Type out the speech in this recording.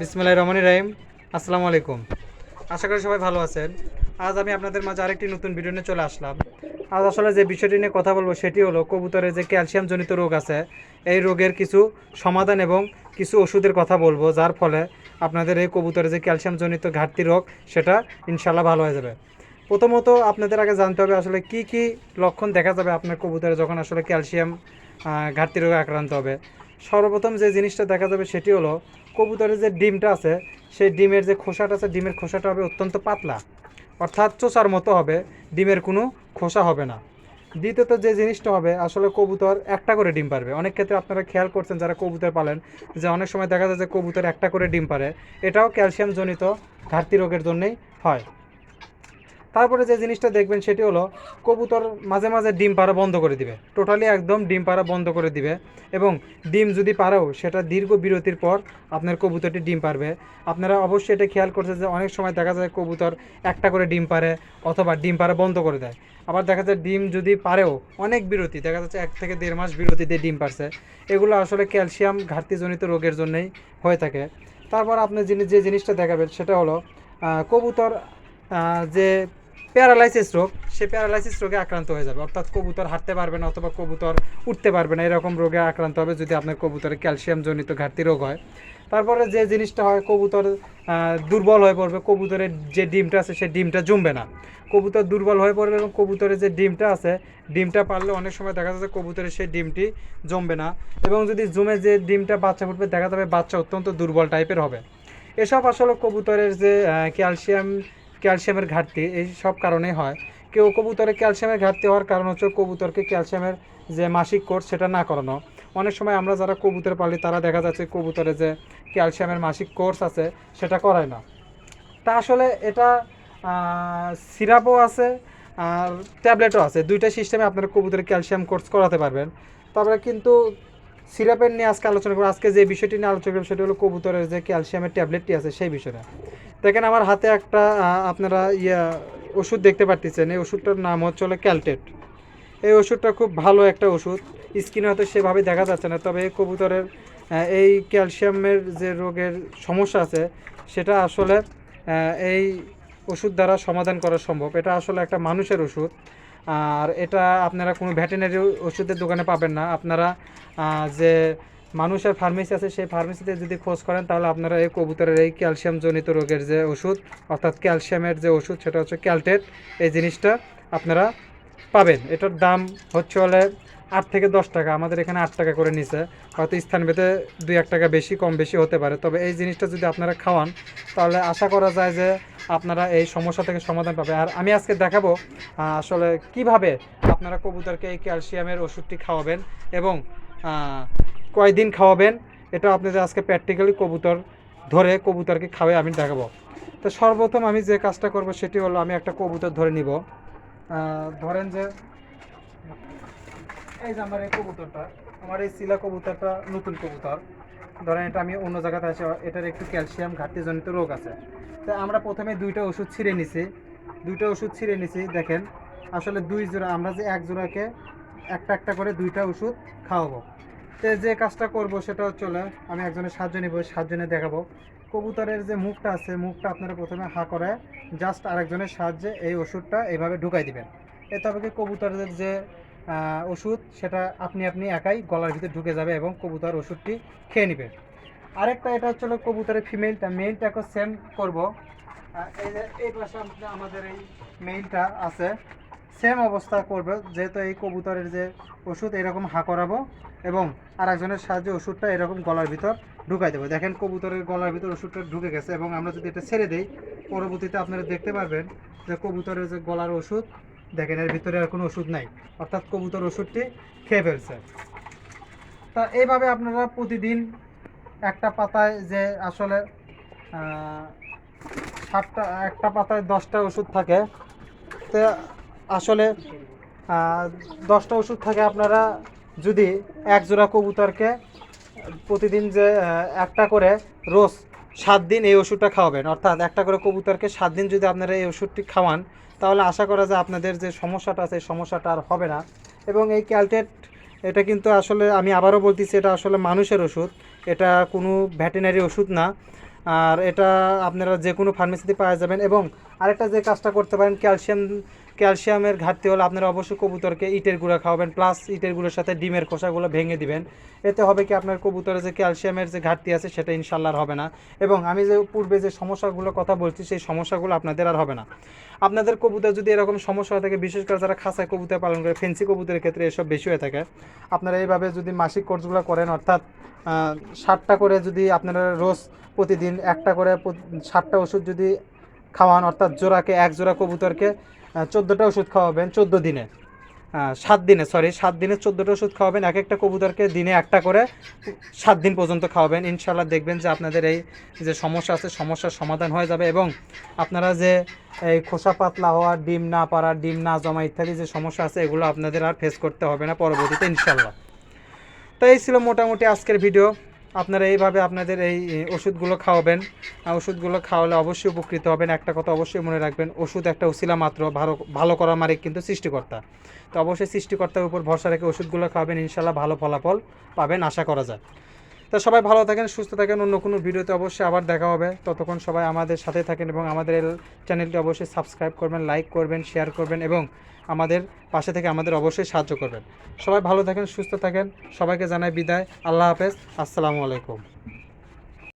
বিসমিল্লাহ রহমান রাহিম। আসসালামু আলাইকুম। আশা করি সবাই ভালো আছেন। আজ আমি আপনাদের মাঝে আরেকটি নতুন ভিডিও নিয়ে চলে আসলাম। আজ আসলে যে বিষয়টি নিয়ে কথা বলব সেটি হলো কবুতরের যে ক্যালসিয়ামজনিত রোগ আছে, এই রোগের কিছু সমাধান এবং কিছু ওষুধের কথা বলব, যার ফলে আপনাদের এই কবুতরের যে ক্যালসিয়ামজনিত ঘাটতি রোগ, সেটা ইনশাল্লাহ ভালো হয়ে যাবে। প্রথমত আপনাদের আগে জানতে হবে আসলে কি কি লক্ষণ দেখা যাবে আপনার কবুতরে যখন আসলে ক্যালসিয়াম ঘাটতি রোগে আক্রান্ত হবে। সর্বপ্রথম যে জিনিসটা দেখা যাবে সেটি হলো কবুতরের যে ডিমটা আছে, সেই ডিমের যে খোসাটা আছে, ডিমের খোসাটা হবে অত্যন্ত পাতলা। অর্থাৎ চোষার মতো হবে, ডিমের কোনো খোসা হবে না। দ্বিতীয়ত যে জিনিসটা হবে, আসলে কবুতর একটা করে ডিম পারবে। অনেক ক্ষেত্রে আপনারা খেয়াল করছেন যারা কবুতর পালেন, যে অনেক সময় দেখা যায় যে কবুতর একটা করে ডিম পারে। এটাও ক্যালসিয়ামজনিত ঘাটতি রোগের জন্যই হয়। তারপরে যে জিনিসটা দেখবেন সেটি হলো, কবুতর মাঝে মাঝে ডিম পাড়া বন্ধ করে দিবে। টোটালি একদম ডিম পাড়া বন্ধ করে দিবে এবং ডিম যদি পারেও সেটা দীর্ঘ বিরতির পর আপনার কবুতরটি ডিম পারবে আপনারা অবশ্যই এটা খেয়াল করছে যে অনেক সময় দেখা যায় কবুতর একটা করে ডিম পারে অথবা ডিম পাড়া বন্ধ করে দেয়। আবার দেখা যায় ডিম যদি পারেও অনেক বিরতি, দেখা যাচ্ছে এক থেকে দেড় মাস বিরতিতে ডিম পারছে এগুলো আসলে ক্যালসিয়াম ঘাটতিজনিত রোগের জন্যই হয়ে থাকে। তারপর আপনি যিনি যে জিনিসটা দেখাবেন সেটা হলো কবুতর যে প্যারালাইসিস রোগ, সে প্যারালাইসিস রোগে আক্রান্ত হয়ে যাবে। অর্থাৎ কবুতর হাঁটতে পারবে না অথবা কবুতর উঠতে পারবে না, এরকম রোগে আক্রান্ত হবে যদি আপনার কবুতরে ক্যালসিয়ামজনিত ঘাটতি রোগ হয়। তারপরে যে জিনিসটা হয়, কবুতর দুর্বল হয়ে পড়বে, কবুতরের যে ডিমটা আছে সেই ডিমটা জমবে না। কবুতর দুর্বল হয়ে পড়বে এবং কবুতরের যে ডিমটা আছে, ডিমটা পারলে অনেক সময় দেখা যাচ্ছে কবুতরের সেই ডিমটি জমবে না এবং যদি জমে যে ডিমটা বাচ্চা ফুটবে, দেখা যাবে বাচ্চা অত্যন্ত দুর্বল টাইপের হবে। এসব আসলে কবুতরের যে ক্যালসিয়াম ক্যালসিয়ামের ঘাটতি, এই সব কারণেই হয়। কেউ কবুতরে ক্যালসিয়ামের ঘাটতি হওয়ার কারণ হচ্ছে কবুতরকে ক্যালসিয়ামের যে মাসিক কোর্স, সেটা না করানো। অনেক সময় আমরা যারা কবুতর পালি, তারা দেখা যাচ্ছে কবুতরে যে ক্যালসিয়ামের মাসিক কোর্স আছে, সেটা করায় না। তা আসলে এটা সিরাপও আছে, আর ট্যাবলেটও আছে। দুইটা সিস্টেমে আপনারা কবুতরের ক্যালসিয়াম কোর্স করাতে পারবেন। তারপরে কিন্তু সিরাপের নিয়ে আজকে আলোচনা করব। আজকে যে বিষয়টি নিয়ে আলোচনা করব, সেটা হলো কবুতরের যে ক্যালসিয়ামের ট্যাবলেটটি আছে, সেই বিষয়টা। দেখেন আমার হাতে একটা আপনারা ইয়া, ওষুধ দেখতে পাচ্ছেন এই ওষুধটার নাম হচ্ছে হলো ক্যালটেট। এই ওষুধটা খুব ভালো একটা ওষুধ। স্কিনে হয়তো সেভাবে দেখা যাচ্ছে না, তবে কবুতরের এই ক্যালসিয়ামের যে রোগের সমস্যা আছে, সেটা আসলে এই ওষুধ দ্বারা সমাধান করা সম্ভব। এটা আসলে একটা মানুষের ওষুধ। আর এটা আপনারা কোনো ভেটেনারি ওষুধের দোকানে পাবেন না। আপনারা যে মানুষের ফার্মেসি আছে, সেই ফার্মেসিতে যদি খোঁজ করেন, তাহলে আপনারা এই কবুতরের এই ক্যালসিয়ামজনিত রোগের যে ওষুধ, অর্থাৎ ক্যালসিয়ামের যে ওষুধ, সেটা হচ্ছে ক্যালটেট এই জিনিসটা আপনারা পাবেন। এটার দাম হচ্ছে হলে আট থেকে দশ টাকা, আমাদের এখানে আট টাকা করে নিছে হয়তো স্থান ভেদে দুই এক টাকা বেশি, কম বেশি হতে পারে। তবে এই জিনিসটা যদি আপনারা খাওয়ান, তাহলে আশা করা যায় যে আপনারা এই সমস্যা থেকে সমাধান পাবে। আর আমি আজকে দেখাবো আসলে কীভাবে আপনারা কবুতরকে এই ক্যালসিয়ামের ওষুধটি খাওয়াবেন এবং কয়দিন খাওয়াবেন, এটা আপনাদের আজকে প্র্যাকটিক্যালি কবুতর ধরে কবুতরকে খাওয়াই আমি দেখাবো। তো সর্বপ্রথম আমি যে কাজটা করব সেটি হলো আমি একটা কবুতর ধরে নিব। ধরেন যে, এই যে আমার এই কবুতরটা, আমার এই শিলা কবুতরটা নতুন কবুতর। ধরেন এটা আমি অন্য জায়গাতে আছে, এটার একটু ক্যালসিয়াম ঘাটতিজনিত রোগ আছে। তো আমরা প্রথমে দুইটা ওষুধ ছিঁড়ে নিছি। দুইটা ওষুধ ছিঁড়ে নিছি, দেখেন। আসলে দুই জোড়া, আমরা যে এক জোড়াকে একটা একটা করে দুইটা ওষুধ খাওয়াবো। তো যে কাজটা করব সেটা হচ্ছে আমি একজনের সাহায্য নিব সাতজনে দেখাবো। কবুতরের যে মুখটা আছে, মুখটা আপনারা প্রথমে হা করে জাস্ট আরেকজনের সাহায্যে এই ওষুধটা এইভাবে ঢুকাই দিবেন। এ তবে কি কবুতরের যে ওষুধ সেটা আপনি আপনি একাই গলার ভিতরে ঢুকে যাবে এবং কবুতর ওষুধটি খেয়ে নেবে। আরেকটা এটা হচ্ছে কবুতরের ফিমেলটা মেলটাকে সেম করব। এই যে, এই পাশে আমাদের এই মেইলটা আছে। সেম অবস্থা করবে, যেহেতু এই কবুতরের যে ওষুধ এরকম হা করাবো এবং আর একজনের সাহায্যে ওষুধটা এরকম গলার ভিতর ঢুকাই দেবো। দেখেন কবুতরের গলার ভিতর ওষুধটা ঢুকে গেছে এবং আমরা যদি এটা ছেড়ে দিই, পরবর্তীতে আপনারা দেখতে পারবেন যে কবুতরের যে গলার ওষুধ, দেখেন এর ভিতরে আর কোনো ওষুধ নাই। অর্থাৎ কবুতর ওষুধটি খেয়ে ফেলছে। তা এইভাবে আপনারা প্রতিদিন একটা পাতায় যে আসলে সাতটা, একটা পাতায় দশটা ওষুধ থাকে, তো আসলে দশটা ওষুধ থাকে আপনারা যদি এক জোড়া কবুতরকে প্রতিদিন যে একটা করে রোজ সাত দিন এই ওষুধটা খাওয়াবেন, অর্থাৎ একটা করে কবুতরকে সাত দিন যদি আপনারা এই ওষুধটি খাওয়ান, তাহলে আশা করা যায় আপনাদের যে সমস্যাটা আছে সমস্যাটা আর হবে না। এবং এই ক্যালটেট, এটা কিন্তু আসলে আমি আবারও বলতেছি, এটা আসলে মানুষের ওষুধ, এটা কোনো ভেটেনারি ওষুধ না। আর এটা আপনারা যে কোনো ফার্মেসিতে পাওয়া যাবেন এবং আরেকটা যে কাজটা করতে পারেন, ক্যালসিয়াম, ক্যালসিয়ামের ঘাটতি হলে আপনারা অবশ্যই কবুতরকে ইটের গুঁড়া খাওয়াবেন প্লাস ইটের গুঁড়োর সাথে ডিমের খোসাগুলো ভেঙে দিবেন। এতে হবে কি আপনার কবুতরের যে ক্যালসিয়ামের যে ঘাটতি আছে, সেটা ইনশাল্লাহ হবে না। এবং আমি যে পূর্বে যে সমস্যাগুলো কথা বলছি, সেই সমস্যাগুলো আপনাদের আর হবে না। আপনাদের কবুতর যদি এরকম সমস্যা হয়ে থাকে, বিশেষ করে যারা খাঁচায় কবুতর পালন করে, ফেন্সি কবুতরের ক্ষেত্রে এসব বেশি হয়ে থাকে। আপনারা এইভাবে যদি মাসিক কোর্সগুলো করেন, অর্থাৎ ষাটটা করে যদি আপনারা রোজ প্রতিদিন একটা করে ষাটটা ওষুধ যদি খাওয়ান, অর্থাৎ জোড়াকে, এক জোড়া কবুতরকে চোদ্দোটা ওষুধ খাওয়াবেন চোদ্দ দিনে। সাত দিনে সরি সাত দিনে চোদ্দোটা ওষুধ খাওয়াবেন, এক একটা কবুতরকে দিনে একটা করে সাত দিন পর্যন্ত খাওয়াবেন। ইনশাল্লাহ দেখবেন যে আপনাদের এই যে সমস্যা আছে, সমস্যার সমাধান হয়ে যাবে এবং আপনারা যে এই খোসা পাতলা হওয়া, ডিম না পারা ডিম না জমা ইত্যাদি যে সমস্যা আছে, এগুলো আপনাদের আর ফেস করতে হবে না পরবর্তীতে ইনশাল্লাহ তো এই ছিল মোটামুটি আজকের ভিডিও আপনারা এইভাবে আপনাদের এই ওষুধগুলো খাওয়াবেন। ওষুধগুলো খাওয়ালে অবশ্যই উপকৃত হবেন। একটা কথা অবশ্যই মনে রাখবেন, ওষুধ একটা উশিলা মাত্র, ভালো ভালো করার মারে কিন্তু সৃষ্টিকর্তা। তো অবশ্যই সৃষ্টিকর্তার উপর ভরসা রেখে ওষুধগুলো খাওয়াবেন, ইনশাল্লাহ ভালো ফলাফল পাবেন, আশা করা যায়। তো সবাই ভালো থাকেন, সুস্থ থাকেন। অন্য কোনো ভিডিওতে অবশ্যই আবার দেখা হবে। ততক্ষণ সবাই আমাদের সাথে থাকেন এবং আমাদের চ্যানেলটি অবশ্যই সাবস্ক্রাইব করবেন, লাইক করবেন, শেয়ার করবেন এবং আমাদের পাশে থেকে আমাদের অবশ্যই সাহায্য করবেন। সবাই ভালো থাকেন, সুস্থ থাকেন। সবাইকে জানাই বিদায়। আল্লাহ হাফেজ। আসসালামু আলাইকুম।